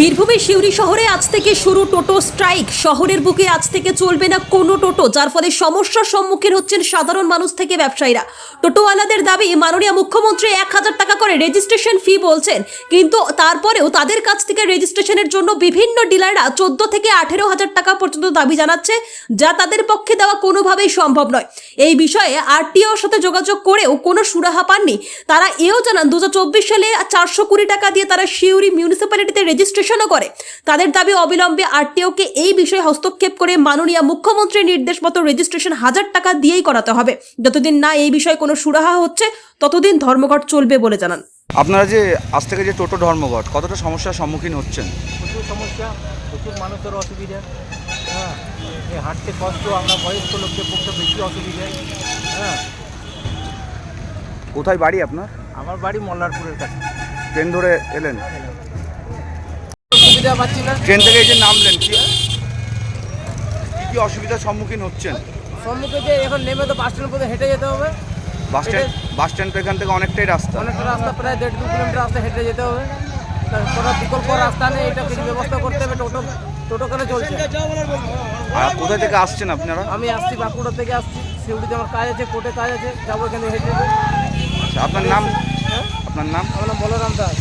বীরভূমের সিউড়ি শহরে আজ থেকে শুরু টোটো স্ট্রাইক। শহরের বুকে আজ থেকে চলবে না কোনো টোটো, যার ফলে সমস্যার সম্মুখীন হচ্ছেন সাধারণ মানুষ থেকে ব্যবসায়ীরা। টোটোওয়ালাদের দাবি, মাননীয় মুখ্যমন্ত্রী এক হাজার টাকা করে রেজিস্ট্রেশন ফি বলছেন। কিন্তু তারপরেও তাদের কাছ থেকে রেজিস্ট্রেশনের জন্য বিভিন্ন ডিলাররা চোদ্দ থেকে আঠেরো হাজার টাকা পর্যন্ত দাবি জানাচ্ছে, যা তাদের পক্ষে দেওয়া কোনোভাবেই সম্ভব নয়। এই বিষয়ে আরটিওর সাথে যোগাযোগ করেও কোনো সুরাহা পাননি। তারা এও জানান, দু হাজার চব্বিশ সালে চারশো কুড়ি টাকা দিয়ে তারা শিউরি মিউনিসিপ্যালিটিতে রেজিস্ট্রেশনও করে। তাদের দাবি অবিলম্বে আরটিওকে এই বিষয়ে হস্তক্ষেপ করে মাননীয় মুখ্যমন্ত্রীর নির্দেশ মতো রেজিস্ট্রেশন হাজার টাকা দিয়েই করাতে হবে। যতদিন না এই বিষয়ে কোনো সুরাহা হচ্ছে ততদিন ধর্মঘট চলবে বলে জানান। আপনারা যে আজ থেকে যে টোটো ধর্মঘট কতটা সমস্যার সম্মুখীন হচ্ছেন? প্রচুর সমস্যা প্রচুর মানুষের অসুবিধা। হ্যাঁ এই হাঁটতে কষ্ট আমরা বয়স্ক লোকদের পক্ষে বেশি অসুবিধা। হ্যাঁ। কোথায় বাড়ি আপনার? আমার বাড়ি মল্লারপুরের কাছে। ট্রেন ধরে এলেন? সুবিধা পাচ্ছি না। ট্রেন থেকে এই যে নামলেন কি কি অসুবিধার সম্মুখীন হচ্ছেন? সম্মুখে যে এখন নেমে তো বাস স্ট্যান্ড পর্যন্ত হেঁটে যেতে হবে। বাস স্ট্যান্ড বাস স্ট্যান্ড তো এখান থেকে অনেকটাই রাস্তা। অনেকটা রাস্তা প্রায় দেড় দু কিলোমিটার রাস্তা হেঁটে যেতে হবে। কোনো বিকল্প রাস্তা নেই এটা কিছু ব্যবস্থা করতে হবে টোটো টোটো কেন চলছে। আর কোথা থেকে আসছেন আপনারা? আমি আসছি বাঁকুড়া থেকে আসছি। শিউড়িতে আমার কাজ আছে কোর্টে কাজ আছে যাব এখানে হেঁটে। আচ্ছা আপনার নাম? আপনার নাম? আমার নাম বলরাম দাস।